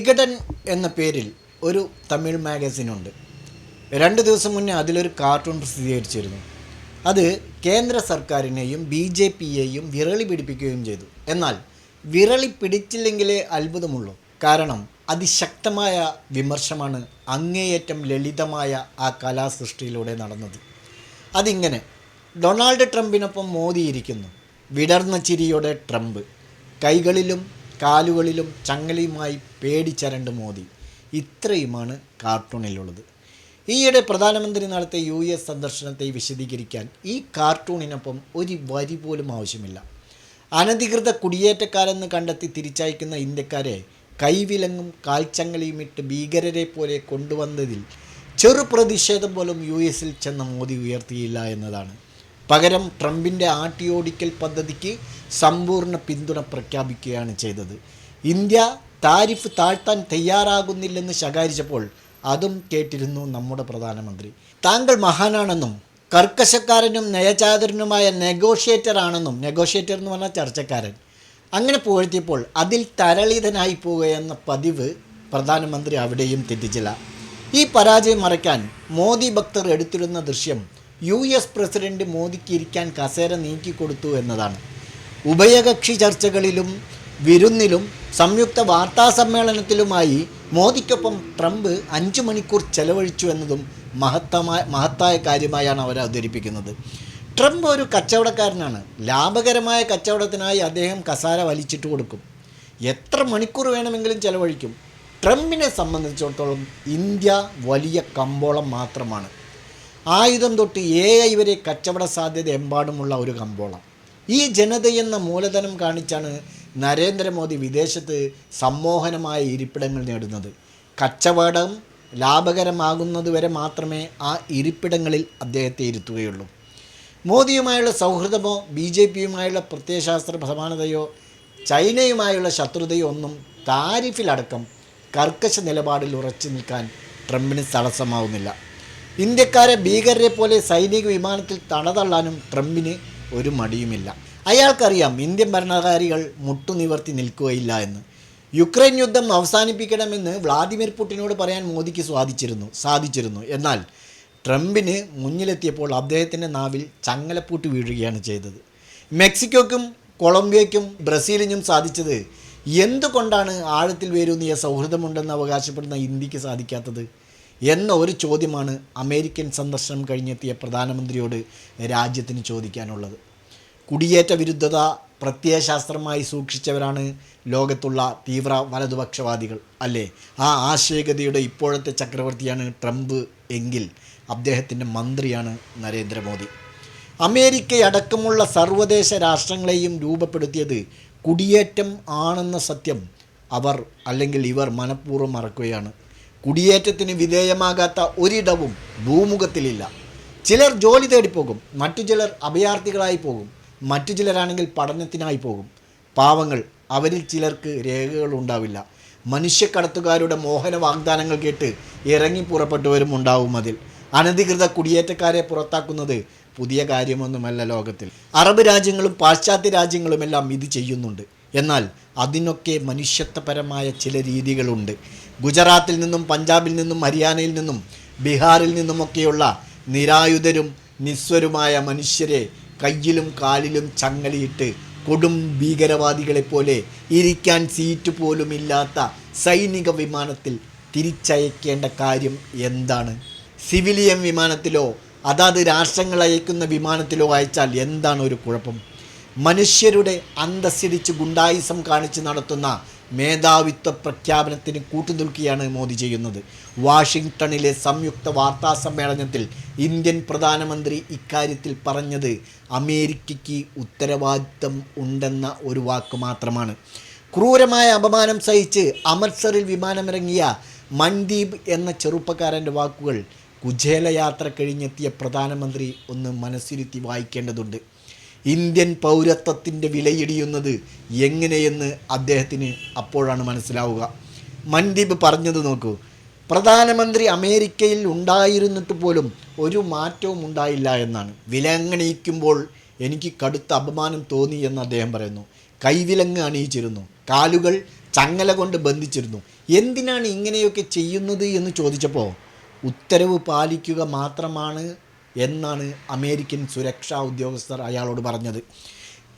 വികടൻ എന്ന പേരിൽ ഒരു തമിഴ് മാഗസിനുണ്ട് രണ്ട് ദിവസം മുന്നേ അതിലൊരു കാർട്ടൂൺ പ്രസിദ്ധീകരിച്ചിരുന്നു. അത് കേന്ദ്ര സർക്കാരിനെയും ബി ജെ പിയെയും വിരളി പിടിപ്പിക്കുകയും ചെയ്തു. എന്നാൽ വിരളി പിടിച്ചില്ലെങ്കിലേ അത്ഭുതമുള്ളൂ. കാരണം അതിശക്തമായ വിമർശമാണ് അങ്ങേയറ്റം ലളിതമായ ആ കലാസൃഷ്ടിയിലൂടെ നടന്നത്. അതിങ്ങനെ ഡൊണാൾഡ് ട്രംപിനൊപ്പം മോദി ഇരിക്കുന്നു വിടർന്ന ചിരിയോടെ ട്രംപ്. കൈകളിലും കാലുകളിലും ചങ്ങലയുമായി പേടിച്ചരണ്ട് മോദി ഇത്രയുമാണ് കാർട്ടൂണിലുള്ളത്. ഈയിടെ പ്രധാനമന്ത്രി നടത്തിയ യു എസ് സന്ദർശനത്തെ വിശദീകരിക്കാൻ ഈ കാർട്ടൂണിനൊപ്പം ഒരു വരി പോലും ആവശ്യമില്ല. അനധികൃത കുടിയേറ്റക്കാരെന്ന് കണ്ടെത്തി തിരിച്ചയക്കുന്ന ഇന്ത്യക്കാരെ കൈവിലങ്ങും കാൽച്ചങ്ങലയും ഇട്ട് ഭീകരരെ പോലെ കൊണ്ടുവന്നതിൽ ചെറു പ്രതിഷേധം പോലും യു എസിൽ ചെന്ന മോദി ഉയർത്തിയില്ല എന്നതാണ്. പകരം ട്രംപിന്റെ ആട്ടിയോടിക്കൽ പദ്ധതിക്ക് സമ്പൂർണ പിന്തുണ പ്രഖ്യാപിക്കുകയാണ് ചെയ്തത്. ഇന്ത്യ താരിഫ് താഴ്ത്താൻ തയ്യാറാകുന്നില്ലെന്ന് ശകാരിച്ചപ്പോൾ അതും കേട്ടിരുന്നു നമ്മുടെ പ്രധാനമന്ത്രി. താങ്കൾ മഹാനാണെന്നും കർക്കശക്കാരനും നയചാതുരനുമായ നെഗോഷിയേറ്റർ ആണെന്നും നെഗോഷിയേറ്റർ എന്ന് പറഞ്ഞാൽ ചർച്ചക്കാരൻ അങ്ങനെ പുകഴ്ത്തിയപ്പോൾ അതിൽ തരളിതനായി പോവുകയെന്ന പതിവ് പ്രധാനമന്ത്രി അവിടെയും തെറ്റിച്ചില്ല. ഈ പരാജയം മറയ്ക്കാൻ മോദി ഭക്തർ എടുത്തിരുന്ന ദൃശ്യം യു എസ് പ്രസിഡന്റ് മോദിക്ക് ഇരിക്കാൻ കസേര നീക്കിക്കൊടുത്തു എന്നതാണ്. ഉഭയകക്ഷി ചർച്ചകളിലും വിരുന്നിലും സംയുക്ത വാർത്താ സമ്മേളനത്തിലുമായി മോദിക്കൊപ്പം ട്രംപ് അഞ്ച് മണിക്കൂർ ചെലവഴിച്ചു എന്നതും മഹത്തമായ മഹത്തായ കാര്യമായാണ് അവർ അവതരിപ്പിക്കുന്നത്. ട്രംപ് ഒരു കച്ചവടക്കാരനാണ്. ലാഭകരമായ കച്ചവടത്തിനായി അദ്ദേഹം കസാര വലിച്ചിട്ട് കൊടുക്കും. എത്ര മണിക്കൂർ വേണമെങ്കിലും ചെലവഴിക്കും. ട്രംപിനെ സംബന്ധിച്ചിടത്തോളം ഇന്ത്യ വലിയ കമ്പോളം മാത്രമാണ്. ആയുധം തൊട്ട് എ ഐ വരെ കച്ചവട സാധ്യത എമ്പാടുമുള്ള ഒരു കമ്പോളം. ഈ ജനതയെന്ന മൂലധനം കാണിച്ചാണ് നരേന്ദ്രമോദി വിദേശത്ത് സമ്മോഹനമായ ഇരിപ്പിടങ്ങൾ നേടുന്നത്. കച്ചവടം ലാഭകരമാകുന്നതുവരെ മാത്രമേ ആ ഇരിപ്പിടങ്ങളിൽ അദ്ദേഹത്തെ ഇരുത്തുകയുള്ളൂ. മോദിയുമായുള്ള സൗഹൃദമോ ബി ജെ പിയുമായുള്ള പ്രത്യയശാസ്ത്ര സമാനതയോ ചൈനയുമായുള്ള ശത്രുതയോ ഒന്നും താരിഫിലടക്കം കർക്കശ നിലപാടിൽ ഉറച്ചു നിൽക്കാൻ ട്രംപിന് തടസ്സമാവുന്നില്ല. ഇന്ത്യക്കാരെ ഭീകരരെ പോലെ സൈനിക വിമാനത്തിൽ തണതള്ളാനും ട്രംപിന് ഒരു മടിയുമില്ല. അയാൾക്കറിയാം ഇന്ത്യൻ ഭരണകാരികൾ മുട്ടുനിവർത്തി നിൽക്കുകയില്ല എന്ന്. യുക്രൈൻ യുദ്ധം അവസാനിപ്പിക്കണമെന്ന് വ്ളാദിമിർ പുടിനോട് പറയാൻ മോദിക്ക് സ്വാധിച്ചിരുന്നു സാധിച്ചിരുന്നു. എന്നാൽ ട്രംപിന് മുന്നിലെത്തിയപ്പോൾ അദ്ദേഹത്തിന്റെ നാവിൽ ചങ്ങലപ്പൂട്ട് വീഴുകയാണ് ചെയ്തത്. മെക്സിക്കോയ്ക്കും കൊളംബിയയ്ക്കും ബ്രസീലിനും സാധിച്ചത് എന്തുകൊണ്ടാണ് ആഴത്തിൽ വേരൂന്നിയ സൗഹൃദമുണ്ടെന്ന് അവകാശപ്പെടുന്ന ഇന്ത്യയ്ക്ക് സാധിക്കാത്തത്? എന്ന ഒരു ചോദ്യമാണ് അമേരിക്കൻ സന്ദർശനം കഴിഞ്ഞെത്തിയ പ്രധാനമന്ത്രിയോട് രാജ്യത്തിന് ചോദിക്കാനുള്ളത്. കുടിയേറ്റ വിരുദ്ധത പ്രത്യയശാസ്ത്രമായി സൂക്ഷിച്ചവരാണ് ലോകത്തുള്ള തീവ്ര വലതുപക്ഷവാദികൾ അല്ലേ? ആ ആശയഗതിയുടെ ഇപ്പോഴത്തെ ചക്രവർത്തിയാണ് ട്രംപ് എങ്കിൽ അദ്ദേഹത്തിന്റെ മന്ത്രിയാണ് നരേന്ദ്രമോദി. അമേരിക്കയടക്കമുള്ള സർവദേശ രാഷ്ട്രങ്ങളെയും രൂപപ്പെടുത്തിയത് കുടിയേറ്റം ആണെന്ന സത്യം അവർ അല്ലെങ്കിൽ ഇവർ മനഃപൂർവം മറക്കുകയാണ്. കുടിയേറ്റത്തിന് വിധേയമാകാത്ത ഒരിടവും ഭൂമുഖത്തിലില്ല. ചിലർ ജോലി തേടിപ്പോകും മറ്റു ചിലർ അഭയാർത്ഥികളായി പോകും മറ്റു ചിലരാണെങ്കിൽ പഠനത്തിനായി പോകും. പാവങ്ങൾ അവരിൽ ചിലർക്ക് രേഖകൾ ഉണ്ടാവില്ല. മനുഷ്യക്കടത്തുകാരുടെ മോഹന വാഗ്ദാനങ്ങൾ കേട്ട് ഇറങ്ങി പുറപ്പെട്ടവരും ഉണ്ടാവും അതിൽ. അനധികൃത കുടിയേറ്റക്കാരെ പുറത്താക്കുന്നത് പുതിയ കാര്യമൊന്നുമല്ല ലോകത്തിൽ. അറബ് രാജ്യങ്ങളും പാശ്ചാത്യ രാജ്യങ്ങളുമെല്ലാം ഇത് ചെയ്യുന്നുണ്ട്. എന്നാൽ അതിനൊക്കെ മനുഷ്യത്വപരമായ ചില രീതികളുണ്ട്. ഗുജറാത്തിൽ നിന്നും പഞ്ചാബിൽ നിന്നും ഹരിയാനയിൽ നിന്നും ബീഹാറിൽ നിന്നുമൊക്കെയുള്ള നിരായുധരും നിസ്വരുമായ മനുഷ്യരെ കയ്യിലും കാലിലും ചങ്ങലിയിട്ട് കൊടും ഭീകരവാദികളെപ്പോലെ ഇരിക്കാൻ സീറ്റ് പോലും ഇല്ലാത്ത സൈനിക വിമാനത്തിൽ തിരിച്ചയക്കേണ്ട കാര്യം എന്താണ്? സിവിലിയൻ വിമാനത്തിലോ അതാത് രാഷ്ട്രങ്ങൾ അയക്കുന്ന വിമാനത്തിലോ അയച്ചാൽ എന്താണ് ഒരു കുഴപ്പം? മനുഷ്യരുടെ അന്തസ്സിടിച്ച് ഗുണ്ടായിസം കാണിച്ച് നടത്തുന്ന മേധാവിത്വ പ്രഖ്യാപനത്തിന് കൂട്ടുനിൽക്കുകയാണ് മോദി ചെയ്യുന്നത്. വാഷിങ്ടണിലെ സംയുക്ത വാർത്താ സമ്മേളനത്തിൽ ഇന്ത്യൻ പ്രധാനമന്ത്രി ഇക്കാര്യത്തിൽ പറഞ്ഞത് അമേരിക്കയ്ക്ക് ഉത്തരവാദിത്തം ഉണ്ടെന്ന ഒരു വാക്ക് മാത്രമാണ്. ക്രൂരമായ അപമാനം സഹിച്ച് അമൃത്സറിൽ വിമാനമിറങ്ങിയ മൻദീപ് എന്ന ചെറുപ്പക്കാരന്റെ വാക്കുകൾ കുചേല യാത്ര കഴിഞ്ഞെത്തിയ പ്രധാനമന്ത്രി ഒന്ന് മനസ്സിരുത്തി വായിക്കേണ്ടതുണ്ട്. ഇന്ത്യൻ പൗരത്വത്തിന്റെ വിലയിടിയുന്നത് എങ്ങനെയെന്ന് അദ്ദേഹത്തിന് അപ്പോഴാണ് മനസ്സിലാവുക. മൻദീപ് പറഞ്ഞത് നോക്കൂ പ്രധാനമന്ത്രി അമേരിക്കയിൽ ഉണ്ടായിരുന്നിട്ട് പോലും ഒരു മാറ്റവും ഉണ്ടായില്ല എന്നാണ്. വിലങ്ങണിയിക്കുമ്പോൾ എനിക്ക് കടുത്ത അപമാനം തോന്നി എന്ന് അദ്ദേഹം പറയുന്നു. കൈവിലങ്ങ് അണിയിച്ചിരുന്നു. കാലുകൾ ചങ്ങല കൊണ്ട് ബന്ധിച്ചിരുന്നു. എന്തിനാണ് ഇങ്ങനെയൊക്കെ ചെയ്യുന്നത് എന്ന് ചോദിച്ചപ്പോൾ ഉത്തരവ് പാലിക്കുക മാത്രമാണ് എന്നാണ് അമേരിക്കൻ സുരക്ഷാ ഉദ്യോഗസ്ഥർ അയാളോട് പറഞ്ഞത്.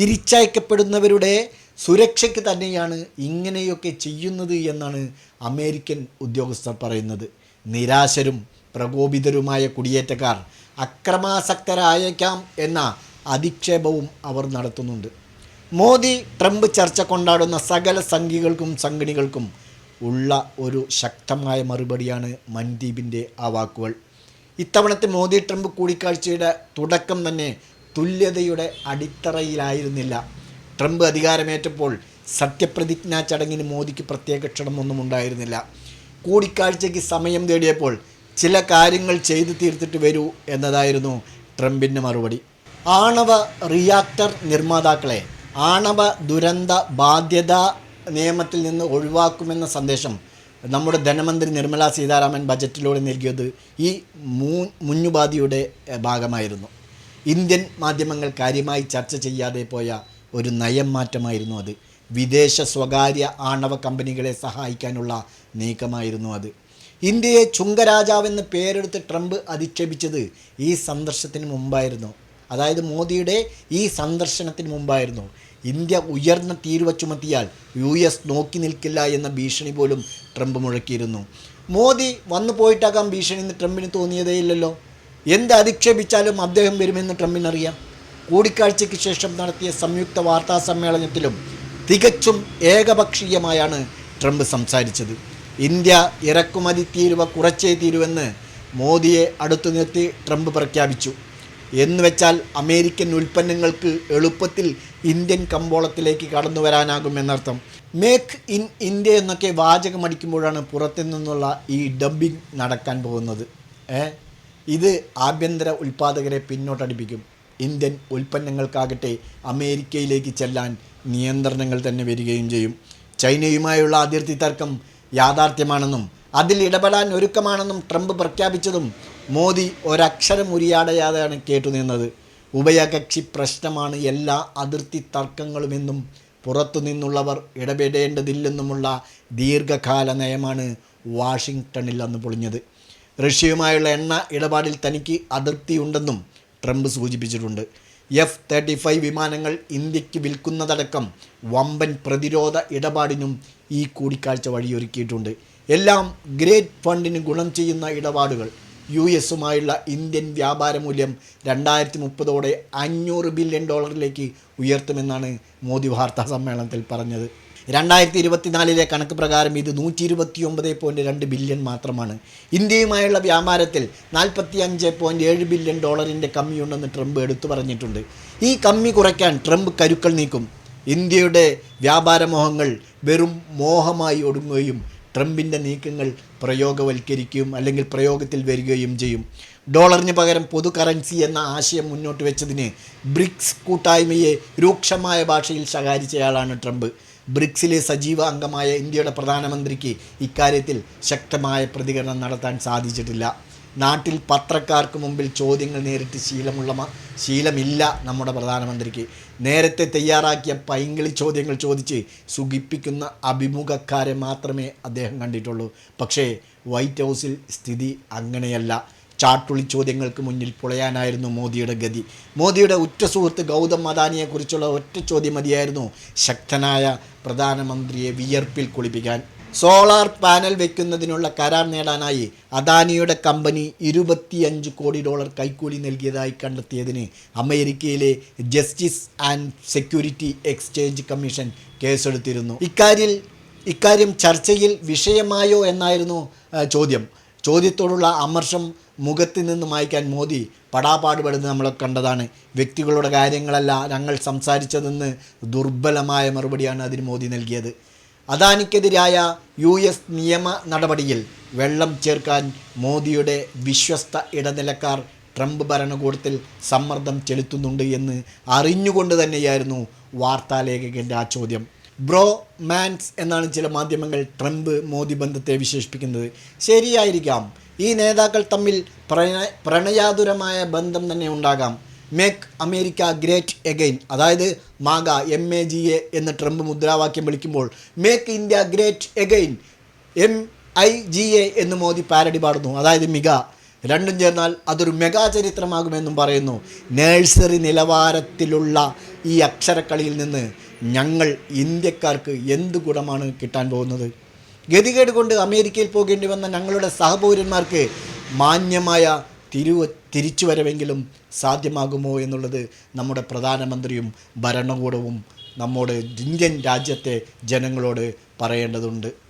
തിരിച്ചയക്കപ്പെടുന്നവരുടെ സുരക്ഷയ്ക്ക് തന്നെയാണ് ഇങ്ങനെയൊക്കെ ചെയ്യുന്നത് എന്നാണ് അമേരിക്കൻ ഉദ്യോഗസ്ഥർ പറയുന്നത്. നിരാശരും പ്രകോപിതരുമായ കുടിയേറ്റക്കാർ അക്രമാസക്തരായേക്കാം എന്ന അധിക്ഷേപവും അവർ നടത്തുന്നുണ്ട്. മോദി ട്രംപ് ചർച്ച കൊണ്ടാടുന്ന സകല സംഘികൾക്കും സംഘടികൾക്കും ഉള്ള ഒരു ശക്തമായ മറുപടിയാണ് മൻദീപിന്റെ ആ വാക്കുകൾ. ഇത്തവണത്തെ മോദി ട്രംപ് കൂടിക്കാഴ്ചയുടെ തുടക്കം തന്നെ തുല്യതയുടെ അടിത്തറയിലായിരുന്നില്ല. ട്രംപ് അധികാരമേറ്റപ്പോൾ സത്യപ്രതിജ്ഞാ ചടങ്ങിന് മോദിക്ക് പ്രത്യേക ക്ഷണമൊന്നും ഉണ്ടായിരുന്നില്ല. കൂടിക്കാഴ്ചയ്ക്ക് സമയം തേടിയപ്പോൾ ചില കാര്യങ്ങൾ ചെയ്തു തീർത്തിട്ട് വരൂ എന്നതായിരുന്നു ട്രംപിന്റെ മറുപടി. ആണവ റിയാക്ടർ നിർമ്മാതാക്കളെ ആണവ ദുരന്ത ബാധ്യതാ നിയമത്തിൽ നിന്ന് ഒഴിവാക്കുമെന്ന സന്ദേശം നമ്മുടെ ധനമന്ത്രി നിർമ്മല സീതാരാമൻ ബജറ്റിലൂടെ നൽകിയത് ഈ മൂ മുന്നുപാധിയുടെ ഭാഗമായിരുന്നു. ഇന്ത്യൻ മാധ്യമങ്ങൾ കാര്യമായി ചർച്ച ചെയ്യാതെ പോയ ഒരു നയം മാറ്റമായിരുന്നു അത്. വിദേശ സ്വകാര്യ ആണവ കമ്പനികളെ സഹായിക്കാനുള്ള നീക്കമായിരുന്നു അത്. ഇന്ത്യയെ ചുങ്കരാജാവെന്ന് പേരെടുത്ത് ട്രംപ് അധിക്ഷേപിച്ചത് ഈ സന്ദർശത്തിന് മുമ്പായിരുന്നു. അതായത് മോദിയുടെ ഈ സന്ദർശനത്തിന് മുമ്പായിരുന്നു. ഇന്ത്യ ഉയർന്ന തീരുവ ചുമത്തിയാൽ യു എസ് നോക്കി നിൽക്കില്ല എന്ന ഭീഷണി പോലും ട്രംപ് മുഴക്കിയിരുന്നു. മോദി വന്നു പോയിട്ടാകാം ഭീഷണി എന്ന് ട്രംപിന് തോന്നിയതേയില്ലല്ലോ എന്ത് അധിക്ഷേപിച്ചാലും അദ്ദേഹം വരുമെന്ന് ട്രംപിനറിയാം. കൂടിക്കാഴ്ചയ്ക്ക് ശേഷം നടത്തിയ സംയുക്ത വാർത്താ സമ്മേളനത്തിലും തികച്ചും ഏകപക്ഷീയമായാണ് ട്രംപ് സംസാരിച്ചത്. ഇന്ത്യ ഇറക്കുമതി തീരുവ കുറച്ചേ തീരുവെന്ന് മോദിയെ അടുത്തു നിർത്തി ട്രംപ് പ്രഖ്യാപിച്ചു. എന്നുവെച്ചാൽ അമേരിക്കൻ ഉൽപ്പന്നങ്ങൾക്ക് എളുപ്പത്തിൽ ഇന്ത്യൻ കമ്പോളത്തിലേക്ക് കടന്നു വരാനാകും എന്നർത്ഥം. മേക്ക് ഇൻ ഇന്ത്യ എന്നൊക്കെ വാചകമടിക്കുമ്പോഴാണ് പുറത്തു നിന്നുള്ള ഈ ഡബ്ബിംഗ് നടക്കാൻ പോകുന്നത്. ഏ? ഇത് ആഭ്യന്തര ഉൽപ്പാദകരെ പിന്നോട്ടടിപ്പിക്കും. ഇന്ത്യൻ ഉൽപ്പന്നങ്ങൾക്കാകട്ടെ അമേരിക്കയിലേക്ക് ചെല്ലാൻ നിയന്ത്രണങ്ങൾ തന്നെ വരികയും ചെയ്യും. ചൈനയുമായുള്ള അതിർത്തി തർക്കം യാഥാർത്ഥ്യമാണെന്നും അതിൽ ഇടപെടാൻ ഒരുക്കമാണെന്നും ട്രംപ് പ്രഖ്യാപിച്ചതും മോദി ഒരക്ഷരം ഉരിയാടയാതെയാണ് കേട്ടുനിന്നത് ഉഭയകക്ഷി പ്രശ്നമാണ് എല്ലാ അതിർത്തി തർക്കങ്ങളുമെന്നും പുറത്തുനിന്നുള്ളവർ ഇടപെടേണ്ടതില്ലെന്നുമുള്ള ദീർഘകാല നയമാണ് വാഷിങ്ടണിൽ അന്ന് പൊളിഞ്ഞത്. റഷ്യയുമായുള്ള എണ്ണ ഇടപാടിൽ തനിക്ക് അതിർത്തിയുണ്ടെന്നും ട്രംപ് സൂചിപ്പിച്ചിട്ടുണ്ട്. എഫ് തേർട്ടി ഫൈവ് വിമാനങ്ങൾ ഇന്ത്യയ്ക്ക് വിൽക്കുന്നതടക്കം വമ്പൻ പ്രതിരോധ ഇടപാടിനും ഈ കൂടിക്കാഴ്ച വഴിയൊരുക്കിയിട്ടുണ്ട്. എല്ലാം ഗ്രേറ്റ് ഫണ്ടിന് ഗുണം ചെയ്യുന്ന ഇടപാടുകൾ. യു എസുമായുള്ള ഇന്ത്യൻ വ്യാപാര മൂല്യം രണ്ടായിരത്തി മുപ്പതോടെ അഞ്ഞൂറ് ബില്യൺ ഡോളറിലേക്ക് ഉയർത്തുമെന്നാണ് മോദി വാർത്താ സമ്മേളനത്തിൽ പറഞ്ഞത്. രണ്ടായിരത്തി ഇരുപത്തിനാലിലെ കണക്ക് പ്രകാരം ഇത് നൂറ്റി ഇരുപത്തി ഒമ്പത് പോയിന്റ് രണ്ട് ബില്യൺ മാത്രമാണ്. ഇന്ത്യയുമായുള്ള വ്യാപാരത്തിൽ നാൽപ്പത്തി അഞ്ച് പോയിന്റ് ഏഴ് ബില്യൺ ഡോളറിന്റെ കമ്മിയുണ്ടെന്ന് ട്രംപ് എടുത്തു പറഞ്ഞിട്ടുണ്ട്. ഈ കമ്മി കുറയ്ക്കാൻ ട്രംപ് കരുക്കൾ നീക്കും. ഇന്ത്യയുടെ വ്യാപാരമോഹങ്ങൾ വെറും മോഹമായി ഒടുങ്ങുകയും ട്രംപിന്റെ നീക്കങ്ങൾ പ്രയോഗവൽക്കരിക്കുകയും അല്ലെങ്കിൽ പ്രയോഗത്തിൽ വരികയും ചെയ്യും. ഡോളറിന് പകരം പൊതു കറൻസി എന്ന ആശയം മുന്നോട്ട് വെച്ചതിന് ബ്രിക്സ് കൂട്ടായ്മയെ രൂക്ഷമായ ഭാഷയിൽ ശകാരിച്ചയാളാണ് ട്രംപ്. ബ്രിക്സിലെ സജീവ അംഗമായ ഇന്ത്യയുടെ പ്രധാനമന്ത്രിക്ക് ഇക്കാര്യത്തിൽ ശക്തമായ പ്രതികരണം നടത്താൻ സാധിച്ചിട്ടില്ല. നാട്ടിൽ പത്രക്കാർക്ക് മുമ്പിൽ ചോദ്യങ്ങൾ നേരിട്ട് ശീലമുള്ള ശീലമില്ല നമ്മുടെ പ്രധാനമന്ത്രിക്ക്. നേരത്തെ തയ്യാറാക്കിയ പൈങ്കിളി ചോദ്യങ്ങൾ ചോദിച്ച് സുഖിപ്പിക്കുന്ന അഭിമുഖക്കാരെ മാത്രമേ അദ്ദേഹം കണ്ടിട്ടുള്ളൂ. പക്ഷേ വൈറ്റ് ഹൗസിൽ സ്ഥിതി അങ്ങനെയല്ല. ചാട്ടുളി ചോദ്യങ്ങൾക്ക് മുന്നിൽ പുളയാനായിരുന്നു മോദിയുടെ ഗതി. മോദിയുടെ ഉറ്റ സുഹൃത്ത് ഗൗതം അദാനിയെക്കുറിച്ചുള്ള ഒറ്റ ചോദ്യം മതിയായിരുന്നു. ശക്തനായ പ്രധാനമന്ത്രിയെ വിയർപ്പിൽ കുളിപ്പിക്കാൻ സോളാർ പാനൽ വെക്കുന്നതിനുള്ള കരാർ നേടാനായി അദാനിയുടെ കമ്പനി ഇരുപത്തിയഞ്ച് കോടി ഡോളർ കൈക്കൂലി നൽകിയതായി കണ്ടെത്തിയതിന് അമേരിക്കയിലെ justice and security exchange commission കേസെടുത്തിരുന്നു. ഇക്കാര്യ ഇക്കാര്യം ചർച്ചയിൽ വിഷയമായോ എന്നായിരുന്നു ചോദ്യം. ചോദ്യത്തോടുള്ള അമർഷം മുഖത്ത് നിന്ന് മായ്ക്കാൻ മോദി പടാപാടുപെടുന്നത് നമ്മൾ കണ്ടതാണ്. വ്യക്തികളുടെ കാര്യങ്ങളല്ല ഞങ്ങൾ സംസാരിച്ചതെന്ന് ദുർബലമായ മറുപടിയാണ് അതിന് മോദി നൽകിയത്. അദാനിക്കെതിരായ യു എസ് നിയമ നടപടിയിൽ വെള്ളം ചേർക്കാൻ മോദിയുടെ വിശ്വസ്ത ഇടനിലക്കാർ ട്രംപ് ഭരണകൂടത്തിൽ സമ്മർദ്ദം ചെലുത്തുന്നുണ്ട് എന്ന് അറിഞ്ഞുകൊണ്ട് തന്നെയായിരുന്നു വാർത്താലേഖകന്റെ ആ ചോദ്യം ബ്രോ മാൻസ് എന്നാണ് ചില മാധ്യമങ്ങൾ ട്രംപ് മോദി ബന്ധത്തെ വിശേഷിപ്പിക്കുന്നത്. ശരിയായിരിക്കാം. ഈ നേതാക്കൾ തമ്മിൽ പ്രണയ പ്രണയാതുരമായ ബന്ധം തന്നെ ഉണ്ടാകാം. മേക്ക് അമേരിക്ക ഗ്രേറ്റ് എഗെയിൻ അതായത് MAGA M A G A എന്ന് ട്രംപ് മുദ്രാവാക്യം വിളിക്കുമ്പോൾ make India great again M I G A എന്ന് മോദി പാരഡി പാടുന്നു. അതായത് മിക രണ്ടും ചേർന്നാൽ അതൊരു മെഗാ ചരിത്രമാകുമെന്നും പറയുന്നു. നേഴ്സറി നിലവാരത്തിലുള്ള ഈ അക്ഷരക്കളിയിൽ നിന്ന് ഞങ്ങൾ ഇന്ത്യക്കാർക്ക് എന്ത് ഗുണമാണ് കിട്ടാൻ പോകുന്നത്? ഗതികേട് കൊണ്ട് അമേരിക്കയിൽ പോകേണ്ടി വന്ന ഞങ്ങളുടെ സഹപൗരന്മാർക്ക് മാന്യമായ തിരുവ തിരിച്ചുവരവെങ്കിലും സാധ്യമാകുമോ എന്നുള്ളത് നമ്മുടെ പ്രധാനമന്ത്രിയും ഭരണകൂടവും നമ്മുടെ ഇന്ത്യൻ രാജ്യത്തെ ജനങ്ങളോട് പറയേണ്ടതുണ്ട്.